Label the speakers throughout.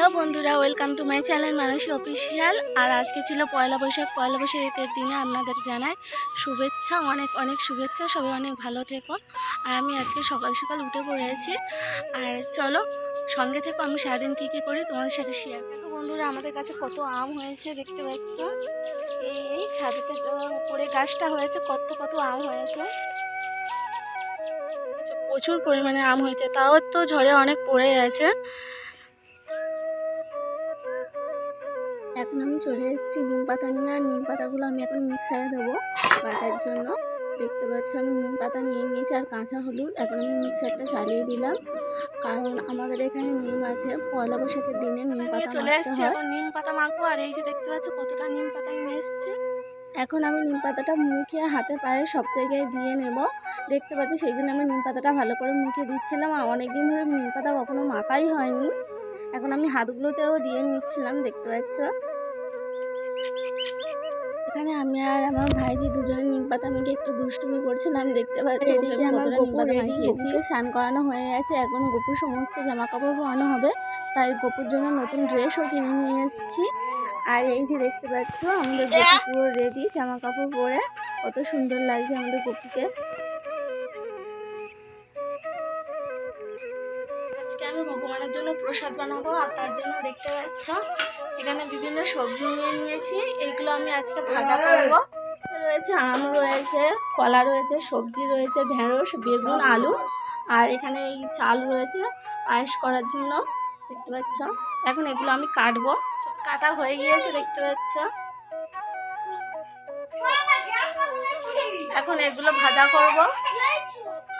Speaker 1: Hello বন্ধুরা welcome to my channel Manush official আর আজকে ছিল পয়লা বৈশাখ। পয়লা বৈশাখের দিনে আপনাদের জানাই শুভেচ্ছা, অনেক অনেক শুভেচ্ছা। সবাই অনেক ভালো থেকো। আর আমি আজকে সকাল সকাল উঠে পড়েছি। আর চলো, সঙ্গে থেকো, আমি সারাদিন কী কী করি তোমাদের সাথে শেয়ার দেখো বন্ধুরা, আমাদের কাছে কত আম হয়েছে, দেখতে পাচ্ছ? এই ছাদেতে উপরে গাছটা হয়েছে, কত কত আম হয়েছে। প্রচুর পরিমাণে আম হয়েছে। তাও তো ঝড়ে অনেক পড়ে গেছে। এখন আমি চলে এসেছি নিম পাতা নিয়ে আর নিম পাতাগুলো আমি এখন মিক্সারে দেবো বাটার জন্য। দেখতে পাচ্ছ আমি নিম পাতা নিয়ে নিয়েছি আর কাঁচা হলুদ। এখন আমি মিক্সারটা চালিয়ে দিলাম। কারণ আমাদের এখানে নিম আছে পয়লা বৈশাখের দিনে নিম পাতা চলে এসেছি এখন নিম পাতা মাখবো আর এই যে দেখতে পাচ্ছ কতটা নিম পাতা নিয়ে এসছে। এখন আমি নিম পাতাটা মুখে হাতে পায়ে সব জায়গায় দিয়ে নেব। দেখতে পাচ্ছি সেই জন্য আমি নিম পাতাটা ভালো করে মুখে দিচ্ছিলাম আর অনেক দিন ধরে নিম পাতা কখনো মাখাই হয়নি। এখন আমি হাতগুলোতেও দিয়ে নিচ্ছিলাম দেখতে পাচ্ছ। এখানে আমি আর আমার ভাইজি দুজনে নিম পাতা মেখে একটু দুষ্টুমি করছিলাম দেখতে পাচ্ছি এদিকে আমার গোপুর রেডি স্নান করানো হয়ে গেছে এখন গোপুর সমস্ত জামা কাপড় পরানো হবে তাই গোপুর জন্য নতুন ড্রেসও কিনে নিয়ে এসেছি। আর এই যে দেখতে পাচ্ছ আমাদের গোপু পুরো রেডি জামা কাপড় পরে কত সুন্দর লাগছে আমাদের গোপুকে। আজকে আমি ভগবানের জন্য প্রসাদ বানাবো আর তার জন্য দেখতে পাচ্ছ এখানে বিভিন্ন সবজি নিয়ে নিয়েছি। এগুলো আমি আজকে ভাজা করব। রয়েছে আম রয়েছে, কলা রয়েছে, সবজি রয়েছে, ঢেঁড়স, বেগুন, আলু আর এখানে এই চাল রয়েছে পায়েস করার জন্য। দেখতে পাচ্ছ? এখন এগুলো আমি কাটবো। কাটা হয়ে গিয়েছে, দেখতে পাচ্ছ? এখন এগুলো ভাজা করব।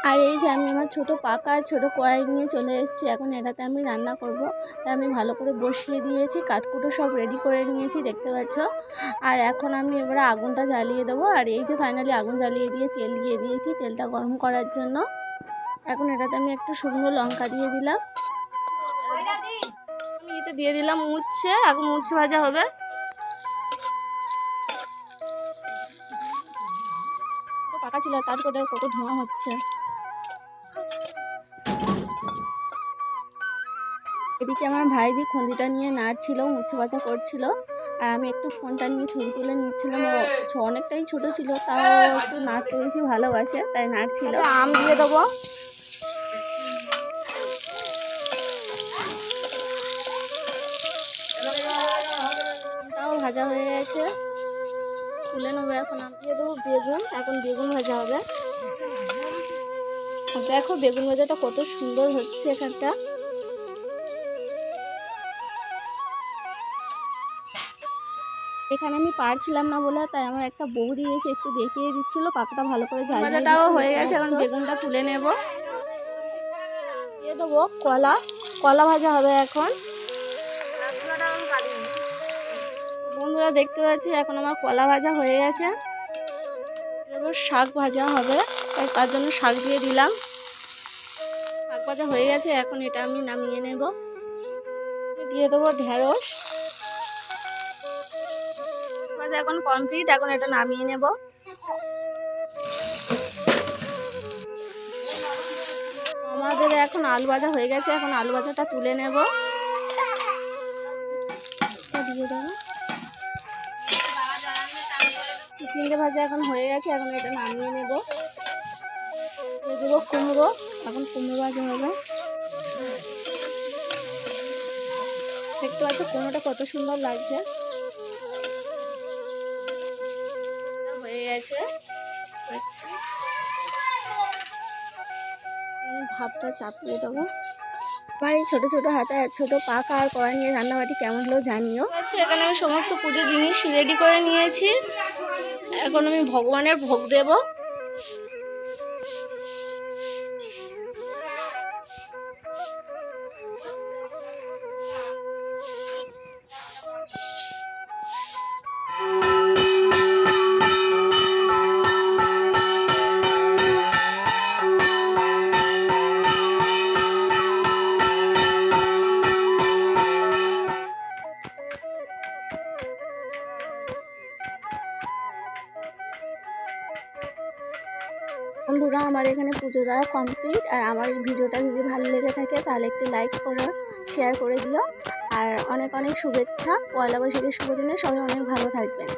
Speaker 1: আর এই যে আমি আমার ছোট পাকা ছোট কড়াই নিয়ে চলে এসেছি। এখন এটাতে আমি রান্না করব। তাই আমি ভালো করে বসিয়ে দিয়েছি, কাঠকুটো সব রেডি করে নিয়েছি, দেখতে পাচ্ছ? আর এখন আমি এবারে আগুনটা জ্বালিয়ে দেবো। আর এই যে ফাইনালি আগুন জ্বালিয়ে দিয়ে তেল দিয়ে দিয়েছি তেলটা গরম করার জন্য। এখন এটাতে আমি একটু শুকনো লঙ্কা দিয়ে দিলাম। আমি এতে দিয়ে দিলাম উচ্ছে। এখন উচ্ছে ভাজা হবে। পাকা ছিল তার কত ধোঁয়া হচ্ছে। এদিকে আমার ভাইজি খন্দিটা নিয়ে নাড়ছিল উচ্ছে ভাজা করছিল আর আমি একটু ফোনটা নিয়ে ছবি তুলে নিচ্ছিলাম। ও অনেকটাই ছোট ছিল তাও একটু নাড়তে বেশি ভালোবাসে তাই নাড়ছিল। আম দিয়ে দেবো। আমটাও ভাজা হয়ে গেছে। তুলে নেব এখন আম দিয়ে দেবো বেগুন এখন বেগুন ভাজা হবে। দেখো বেগুন ভাজাটা কত সুন্দর হচ্ছে এখানটা। এখানে আমি পারছিলাম না বলে তাই আমার একটা বৌদি এসে একটু দেখিয়ে দিচ্ছিল পাতাটা ভালো করে ভাজাটাও হয়ে গেছে এখন বেগুনটা তুলে নেব। দিয়ে দেবো কলা কলা ভাজা হবে এখন। বন্ধুরা দেখতে পাচ্ছি এখন আমার কলা ভাজা হয়ে গেছে। এবার শাক ভাজা হবে তাই তার জন্য শাক দিয়ে দিলাম। শাক ভাজা হয়ে গেছে এখন এটা আমি নামিয়ে নেব। দিয়ে দেবো ঢেঁড়স। ভাজা এখন কমপ্লিট এখন এটা নামিয়ে নেব। আমাদের এখন আলু ভাজা হয়ে গেছে, এখন আলু ভাজাটা তুলে নেব। দেবো চিংড়ি ভাজা এখন হয়ে গেছে, এখন এটা নামিয়ে নেব। দেবো কুমড়ো, এখন কুমড়ো ভাজা হবে। দেখতে পাচ্ছ, কুমড়োটা কত সুন্দর লাগছে। গেছে। আচ্ছা। আমি চাপিয়ে দেবো। আমার এই ছোটো ছোটো হাতে ছোটো পাকা আর কড়া নিয়ে রান্নাবাটি কেমন হলো জানিও। আচ্ছা এখানে আমি সমস্ত পুজো জিনিস রেডি করে নিয়েছি। এখন আমি ভগবানের ভোগ দেব। বন্ধুরা, আমার এখানে পুজো দেওয়া কমপ্লিট আর আমার এই ভিডিওটা যদি ভালো লেগে থাকে, তাহলে একটি লাইক করে শেয়ার করে দিও। আর অনেক অনেক শুভেচ্ছা। পয়লা বৈশাখের শুভ দিনে সবাই অনেক ভালো থাকবেন।